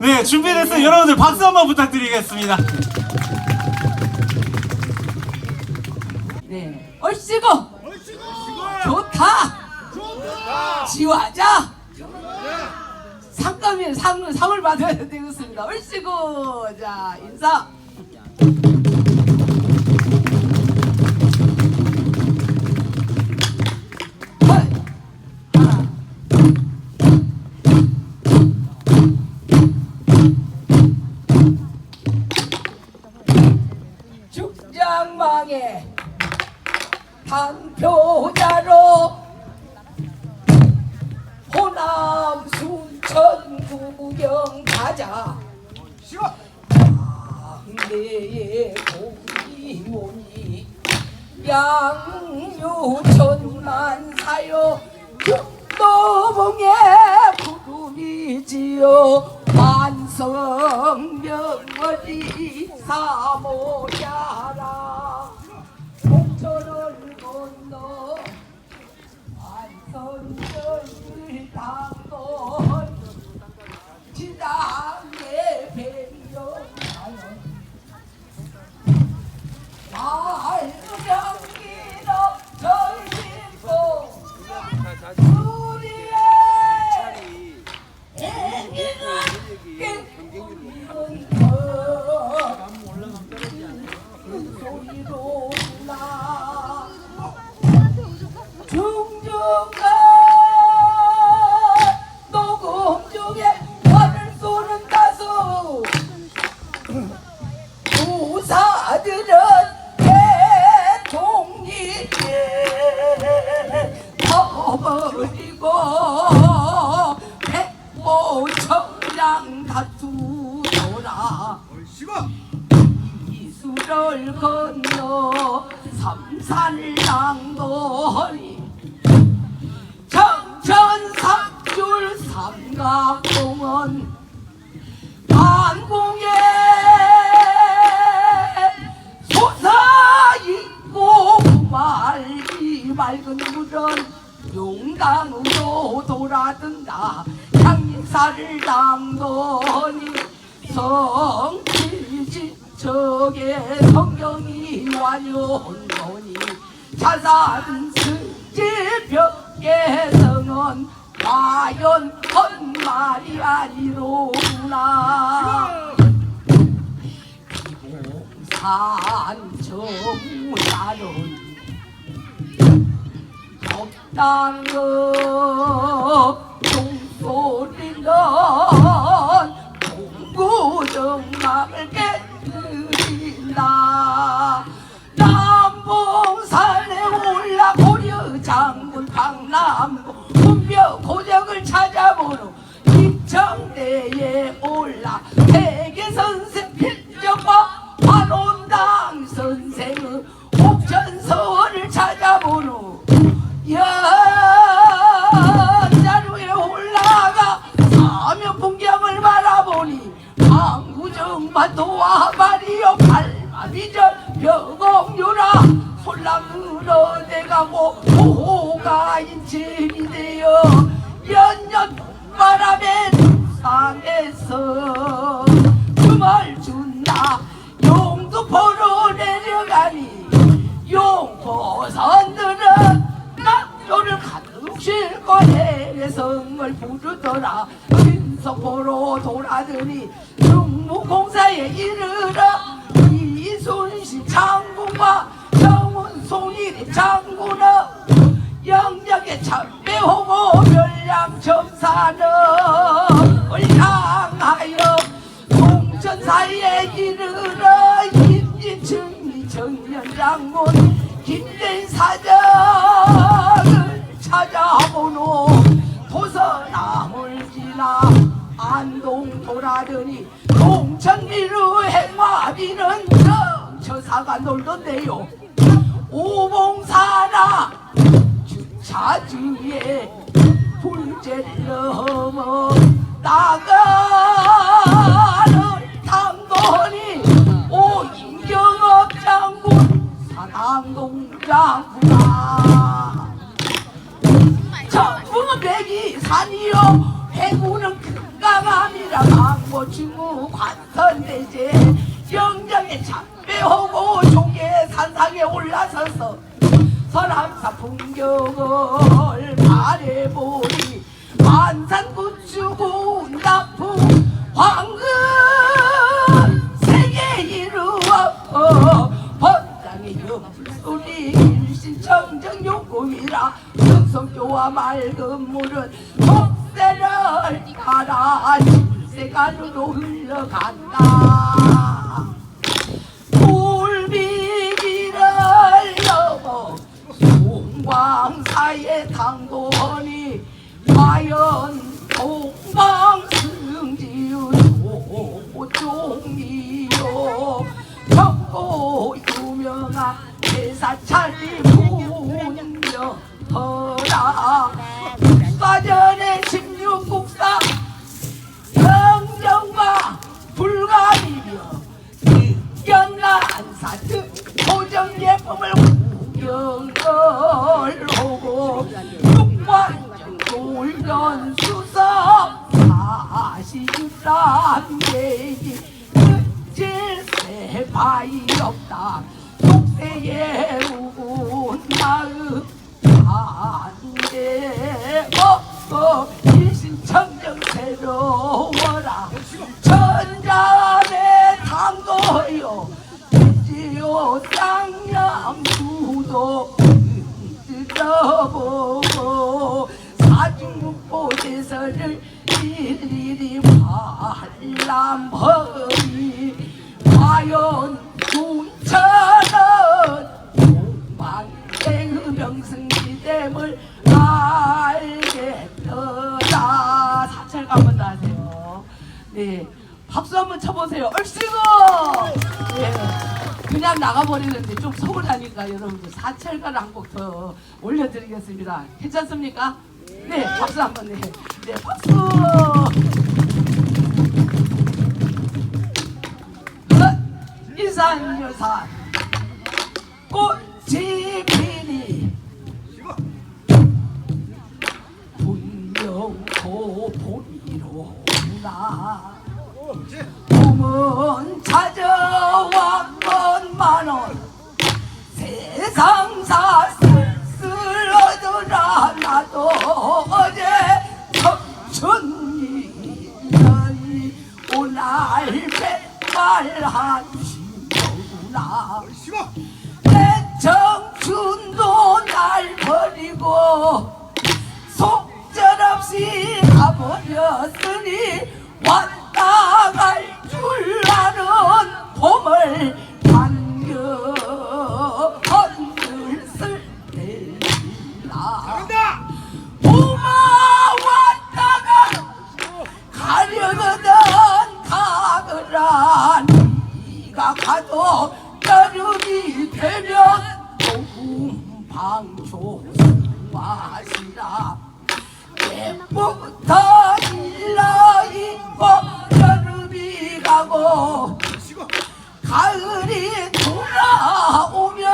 네, 준비됐어요. 여러분들 박수 한번 부탁드리겠습니다. 네. 얼씨구! 좋다! 지화자! 상감이 상, 상을 받아야 되겠습니다. 얼씨구! 자, 인사! 구경 가자. 당대의 고기 모니 양유천만 사요. 극도봉에 구름이지요. 완성명월이 사모야라 Thank you. 이수를 건너 삼산랑도리. 청천삼줄 삼각공원 반공에 솟아있고 말이 맑은 물은 용당으로 돌아든다. 향인사를 담더니 성질 지척에 성경이 완연하니 자산 승지벽의 성은 과연 헛말이 아니로구나? 산정사는 적당한 종소리는 입청대에 올라 세계 선생 필정과 환원당 선생의 옥천서원을 찾아보러 연자루에 올라가 사면 풍경을 바라보니 항구정만 도와바리요 발마비절 벼공유라 솔랑으로 내가고 호가 인침이 되어 연년 바람 에 상에서 금을 준다. 용두포로 내려가니 용포선들은 낙조를 가득 싣고 해성을 부르더라. 신성포로 돌아드니 중무공사에 이르러 이순신 장군과 정운송이 장 동 돌아더니 동천미루 행마비는 정처사가 놀던데요. 오봉사나 주차주에 불제를 넘어 나가를 탐도니 오인경업 장군 사당동 장군아 전부는 백이 산이요. 해구는 뭐 중우 관선대제 영장에 참배하고 종의 산상에 올라서서 설암사 풍경을 바래보니 만산 구추고 나풍 황금 세계 이루어 번장의 옆소리 일신 청정 욕구이라 성성교와 맑은 물은 질세가루로 흘러간다. 불비기를 넘어 송광사의 당도니 과연 동방승지의 조종이요. 정고 유명한 대사찰이 분명허라. 국사 관람허니 과연 군처는 동방의 명승지됨을 알겠더라. 사찰가 한번 더 하세요. 네 박수 한번 쳐보세요. 얼씨구! 네. 그냥 나가버리는데 좀 서운하니까 여러분들 사찰가를 한 곡 더 올려드리겠습니다. 괜찮습니까? 네 박수 한번 네, 네 박수 산여산. 꽃이 피니. 분명코 보이로나. 꿈은 찾아왔건 만원. 세상사 쓸쓸하더라 나도 어제 청춘이라니 오늘 백발하 날 버리고 속절없이 가버렸으니 왔다 갈 줄 아는 봄을 반겨 헌들쓸 때라. 봄아 왔다가 가려거든 가거라 동방초 마시라 예부터 일러 입고 여름이 가고 가을이 돌아오면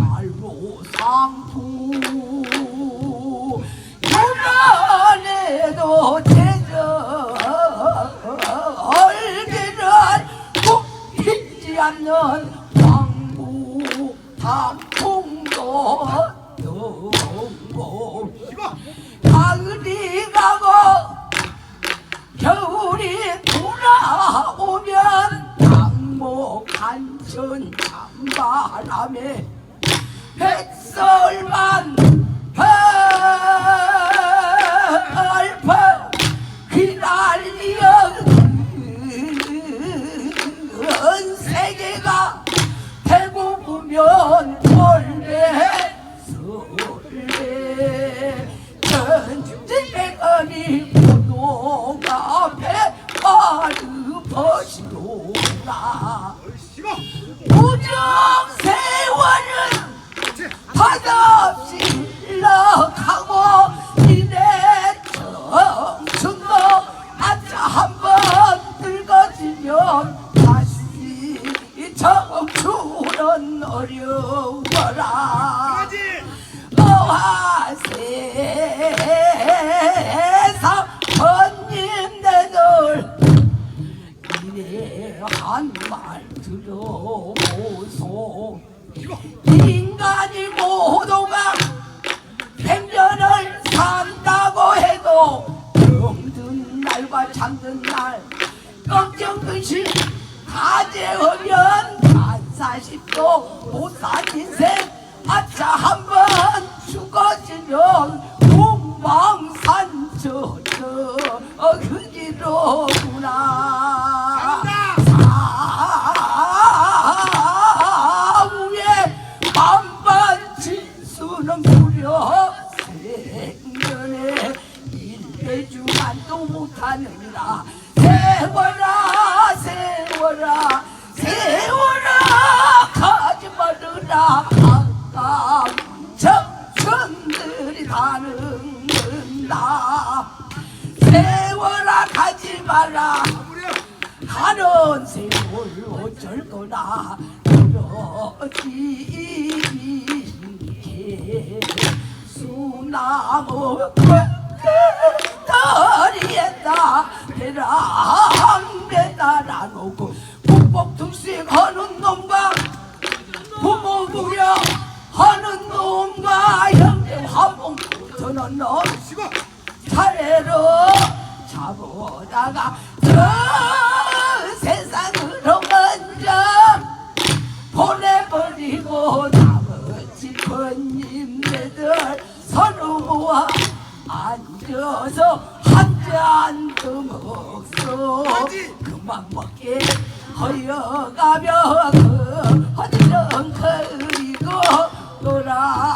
말로 상풍 유난에도 제절 얼기는 굽히지 않는 한천 찬바람에 햇살만 펄 청춘은 어려워라. 어하 세상 번님 내널 이래 한 말 들어보소 인간이 모두가 백년을 산다고 해도 병든 날과 잠든 날 걱정 근심 가재하면 반사십도 못산 인생. 아차 한번 죽어지면 공망산저저 그지로구나 다는다. 세워라 가지 마라. 가는 세월 어쩔 거나 그러지 수나무 다리에다 배랑 달아 놓고 북복투식 하는 놈과 부모 부려 하는 놈과 형제 화봉 없는 놈 차례로 잡으다가 저 세상으로 먼저 보내버리고 남은 집은님네들 서로 모아 앉아서 한잔도 먹소 그만 먹게 허여가며 그 허드렁거리고 놀아